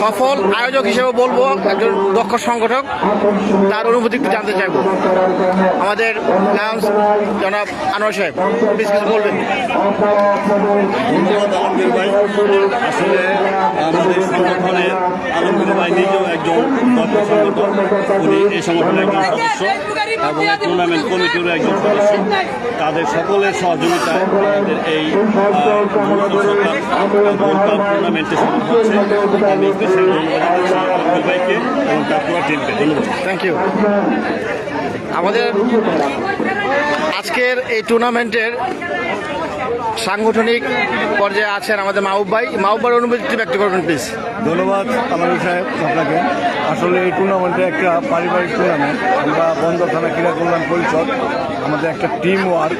সফল আয়োজক হিসেবে বলব একজন দক্ষ সংগঠক। তার অনুভূতি জানতে চাইব। আমাদের নাম জনাব আনোয়ার সাহেব। প্লিজ কিছু বলবেন। ধন্যবাদ আলমগীর ভাই। আসলে আমাদের সংগঠনের আলমগীর ভাই নিজেও একজন দক্ষ উনি এই সংগঠনের একজন সদস্য এবং এই টুর্নামেন্ট কমিটিরও একজন সদস্য। তাদের সকলের সহযোগিতায় আমাদের এই টুর্নামেন্টে হচ্ছে আমি স্পেশাল এবং তার পুরো টিমকে ধন্যবাদ। থ্যাংক ইউ আমাদের আজকের এই টুর্নামেন্টের সাংগঠনিক পর্যায়ে আছেন আমাদের মাহবুব ভাই। মাহবুব ভাইয়ের অনুভূতি ব্যক্ত করবেন প্লিজ ধন্যবাদ আমাদের সাহেব আপনাকে। আসলে এই টুর্নামেন্টে একটা পারিবারিক টুর্নামেন্ট আমরা বন্ধ থানা ক্রীড়া কল্যাণ পরিষদ, আমাদের একটা টিম ওয়ার্ক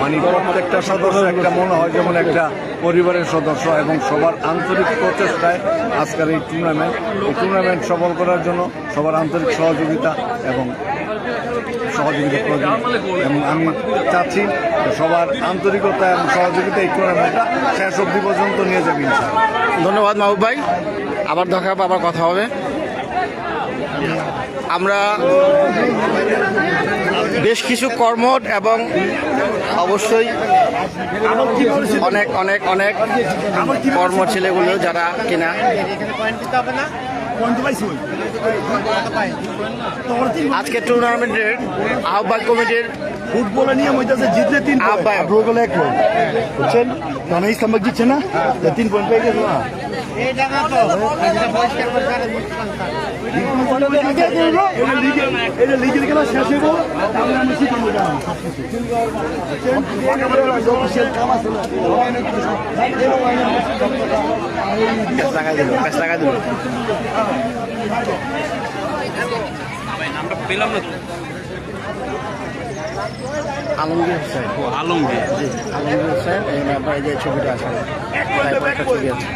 মানে একটা সদস্য একটা মনে হয় যেমন একটা পরিবারের সদস্য এবং সবার আন্তরিক প্রচেষ্টায় আজকের এই টুর্নামেন্ট এই টুর্নামেন্ট সফল করার জন্য সবার আন্তরিক সহযোগিতা এবং সহযোগিতা প্রয়োজন। এবং আমি চাচ্ছি সবার আন্তরিকতা এবং সহযোগিতা এই টুর্নামেন্টটা শেষ অবধি পর্যন্ত নিয়ে যাবে ধন্যবাদ মাহবুব ভাই। আবার দেখা হবে, আবার কথা হবে। আমরা বেশ কিছু কর্ম এবং অবশ্যই অনেক অনেক অনেক কর্ম ছেলেগুলো যারা কিনা। আজকে টুর্নামেন্টের আহ্বায়ক কমিটির ফুটবলের নিয়ম হইতেছে জিতলে তিন আহ্বায়ক প্রোগুলো এক পয়েন্ট বুঝছেন? মানে ইসলামবাগ জিতছে না? তো তিন পয়েন্ট পেয়ে গেছে না লিগের খেলা শেষ হইব তাহলে আমরা সিদ্ধান্ত নিলাম ক্যাশ টাকা দিল ক্যাশ টাকা দিল আলমগীর হোসেন। আলমগীর। জি আলমগীর হোসেন এই নাম্বারে এই যে ছবিটা আছে ছবি আছে।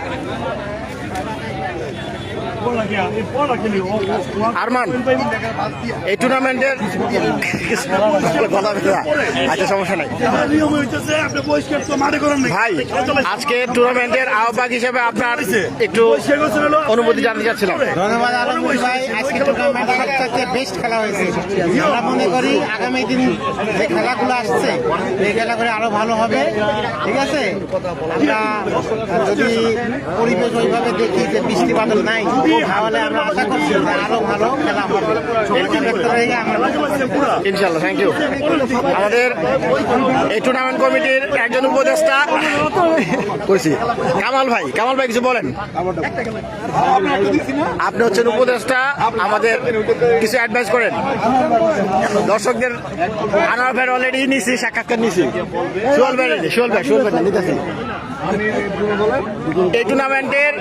আচ্ছা সমস্যা নাই নিয়ম হইতেছে আপনি বহিষ্কার তো মাঠে করেন না ভাই, আজকে টুর্নামেন্টের আহ্বায়ক হিসেবে আপনার একটু অনুভূতি জানতে চাচ্ছিলাম। খেলা আমরা মনে করি আগামী দিন যে খেলাগুলো আসছে, এই খেলাগুলো আরও ভালো হবে। ঠিক আছে? আমরা যদি পরিবেশ ওইভাবে দেখি যে বৃষ্টি বাদল নাই করছি ইনশাল্লাহ থ্যাংক ইউ আমাদের এই টুর্নামেন্ট কমিটির একজন উপদেষ্টা। কইছি, কামাল ভাই কামাল ভাই কিছু বলেন। আপনি হচ্ছেন উপদেষ্টা, আমাদের কিছু অ্যাডভাইস করেন। দর্শকদের আনার ভাই অলরেডি নিছি, সাক্ষাৎকার নিছি। ভাই ভাই ভাই, নিতেছি। এই টুর্নামেন্টের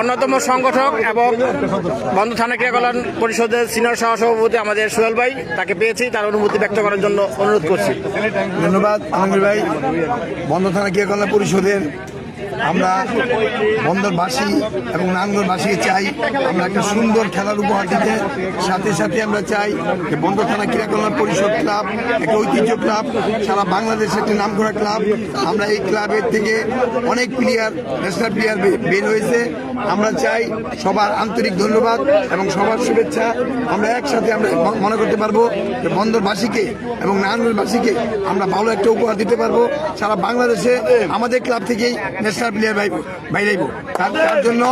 অন্যতম সংগঠক এবং বন্ধ থানা ক্রিয়াকলান পরিষদের সিনিয়র সহসভাপতি আমাদের সোহেল ভাই, তাকে পেয়েছি, তার অনুভূতি ব্যক্ত করার জন্য অনুরোধ করছি। ধন্যবাদ, আলমগীর ভাই। বন্ধ থানা ক্রিয়াকলা পরিষদের আমরা বন্দরবাসী এবং নাঙ্গলবাসীকে চাই, আমরা একটা সুন্দর খেলার উপহার দিতে। সাথে সাথে আমরা চাই যে বন্দর থানা ক্রীড়াকল্যাণ পরিষদ ক্লাব, একটা ঐতিহ্য ক্লাব, সারা বাংলাদেশের একটি নাম করা ক্লাব। আমরা এই ক্লাবের থেকে অনেক প্লেয়ার, ন্যাশনাল প্লেয়ার বের হয়েছে। আমরা চাই সবার আন্তরিক ধন্যবাদ এবং সবার শুভেচ্ছা। আমরা একসাথে আমরা মনে করতে পারব যে বন্দরবাসীকে এবং নারায়ণগঞ্জবাসীকে আমরা ভালো একটা উপহার দিতে পারব। সারা বাংলাদেশে আমাদের ক্লাব থেকেই ন্যাশনাল প্লেয়ার বাইরাইব। তার জন্য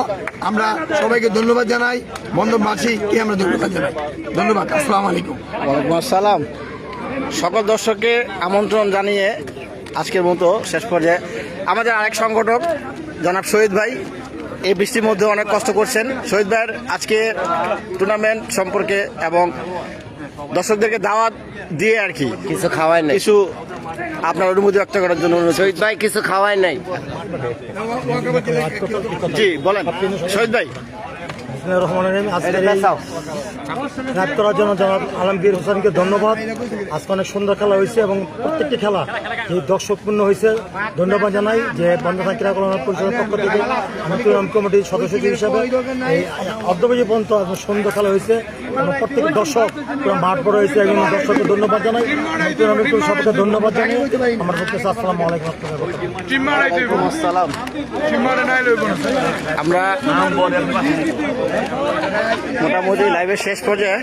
আমরা সবাইকে ধন্যবাদ জানাই। বন্দরবাসীকে আমরা ধন্যবাদ জানাই। ধন্যবাদ। আসসালামু আলাইকুম। আসসালাম। সকল দর্শককে আমন্ত্রণ জানিয়ে আজকের মতো শেষ পর্যায়ে আমাদের আরেক সংগঠক, জনাব শহীদ ভাই এই বৃষ্টির মধ্যে অনেক কষ্ট করছেন। শহীদ ভাইয়ের আজকে টুর্নামেন্ট সম্পর্কে এবং দর্শকদেরকে দাওয়াত দিয়ে আর কি। কিছু খাওয়াই নাই। কিছু আপনার অনুমতি ব্যক্ত করার জন্য শহীদ ভাই কিছু খাওয়াই নাই। জি বলেন। শহীদ ভাই। বিসমুল্লাহ রহমান রহিম। আজকের করার জন্য জনাব আলমগীর হোসেনকে ধন্যবাদ। আজকে অনেক সুন্দর খেলা হয়েছে এবং প্রত্যেকটি খেলা যে দর্শকপূর্ণ হয়েছে ধন্যবাদ জানাই যে বন্ধন ক্রীড়া কল্যাণ পরিষদের পক্ষ থেকে আমি কমিটির সদস্য হিসাবে এই অর্ধবাজি পর্যন্ত সুন্দর খেলা হয়েছে এবং প্রত্যেক দর্শক মাঠ বড় হয়েছে এবং দর্শককে ধন্যবাদ জানাই। কমিটির সবাইকে ধন্যবাদ জানাই আমার পক্ষে আসসালামু আলাইকুম আসসালাম আমরা মোটামুটি লাইভের শেষ পর্যায়ে।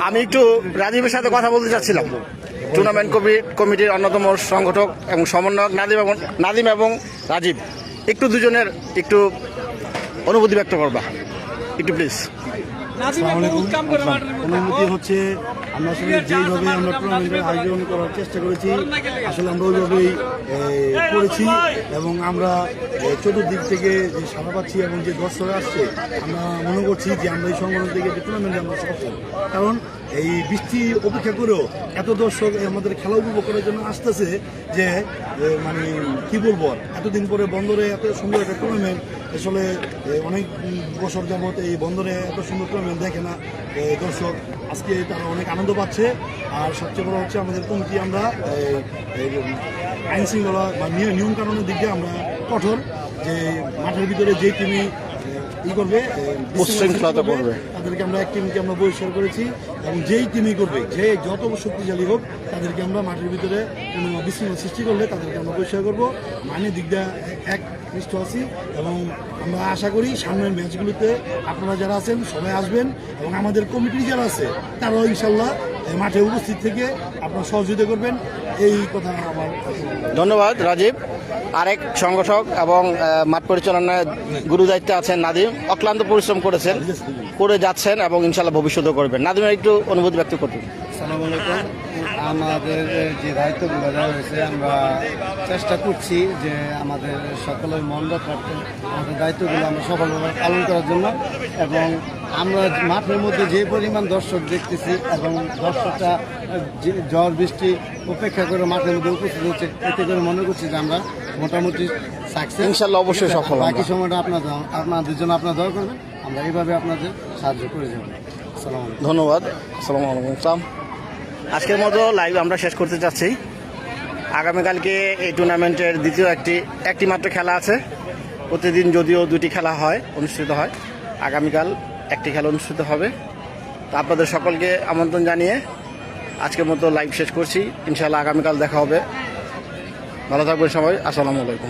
আমি একটু রাজীবের সাথে কথা বলতে চাচ্ছিলাম। টুর্নামেন্ট কমি- কমিটির অন্যতম সংগঠক এবং সমন্বয়ক নাদিম এবং নাদিম এবং রাজীব। একটু দুজনের একটু অনুভূতি ব্যক্ত করবা। একটু প্লিজ অনুমতি হচ্ছে আমরা আসলে যেইভাবে আমরা টুর্নামেন্টের আয়োজন করার চেষ্টা করেছি, আসলে আমরা ওইভাবেই করেছি এবং আমরা চতুর্দিক থেকে যে সাড়া পাচ্ছি এবং যে দর্শক আসছে, আমরা মনে করছি যে আমরা এই সংগঠন থেকে যে টুর্নামেন্টে আমরা সফল। কারণ এই বৃষ্টি অপেক্ষা করেও এত দর্শক আমাদের খেলা উপভোগ করার জন্য আসতেছে যে মানে কি বলব এতদিন পরে বন্দরে এত সুন্দর একটা টুর্নামেন্ট আসলে অনেক বছর যাবত এই বন্দরে এত সুন্দর টুর্নামেন্ট দেখে না দর্শক। আজকে তারা অনেক আনন্দ পাচ্ছে। আর সবচেয়ে বড় হচ্ছে আমাদের কমিটি আমরা আইন শৃঙ্খলা বা নিয়ম নিয়ম কানুনের দিক দিয়ে আমরা কঠোর। যে, মাঠের ভিতরে যে টিমই ই করবে উচ্ছৃঙ্খলতা করবে। তাদেরকে আমরা এক টিমকে আমরা বহিষ্কার করেছি এবং যেই টিমই করবে যে যত শক্তিশালী হোক তাদেরকে আমরা মাঠের ভিতরে কোনো বিশৃঙ্খলা সৃষ্টি করলে তাদেরকে আমরা বহিষ্কার করব মানে দিক দিয়ে এক নিষ্ঠ আছি এবং আমরা আশা করি সামনের ম্যাচগুলোতে আপনারা যারা আছেন সবাই আসবেন এবং আমাদের কমিটি যারা আছে তারাও ইনশাল্লাহ মাঠে উপস্থিত থেকে আপনারা সহযোগিতা করবেন। এই কথা আমার ধন্যবাদ রাজীব। আরেক সংগঠক এবং মাঠ পরিচালনায় গুরু দায়িত্বে আছেন নাদিম। অক্লান্ত পরিশ্রম করেছেন করে যাচ্ছেন এবং ইনশাল্লাহ ভবিষ্যতেও করবেন। নাদিমের একটু অনুভূতি ব্যক্ত করতেন সালাম আলাইকুম। আমাদের যে দায়িত্বগুলো দেওয়া হয়েছে আমরা চেষ্টা করছি যে আমাদের সকলের মন রাখতে আমাদের দায়িত্বগুলো আমরা সফলভাবে পালন করার জন্য এবং আমরা মাঠের মধ্যে যে পরিমাণ দর্শক দেখতেছি এবং দর্শকটা যে ঝড় বৃষ্টি উপেক্ষা করে মাঠের মধ্যে উপস্থিত হচ্ছে এতে করে মনে করছি যে আমরা মোটামুটি সাকসেস ইনশাল্লাহ অবশ্যই সফল। বাকি সময়টা আপনাদের আপনাদের জন্য আপনারা দয়া করবেন আমরা এইভাবে আপনাদের সাহায্য করে যাব। আসসালামু ধন্যবাদ। আসসালামু আলাইকুম আজকের মতো লাইভ আমরা শেষ করতে চাচ্ছি আগামীকালকে এই টুর্নামেন্টের দ্বিতীয় একটি একটি মাত্র খেলা আছে। প্রতিদিন যদিও দুটি খেলা হয় অনুষ্ঠিত হয়। আগামীকাল একটি খেলা অনুষ্ঠিত হবে। তো আপনাদের সকলকে আমন্ত্রণ জানিয়ে আজকের মতো লাইভ শেষ করছি। ইনশাল্লাহ আগামীকাল দেখা হবে। ভালো থাকবেন সবাই। আসসালামু আলাইকুম।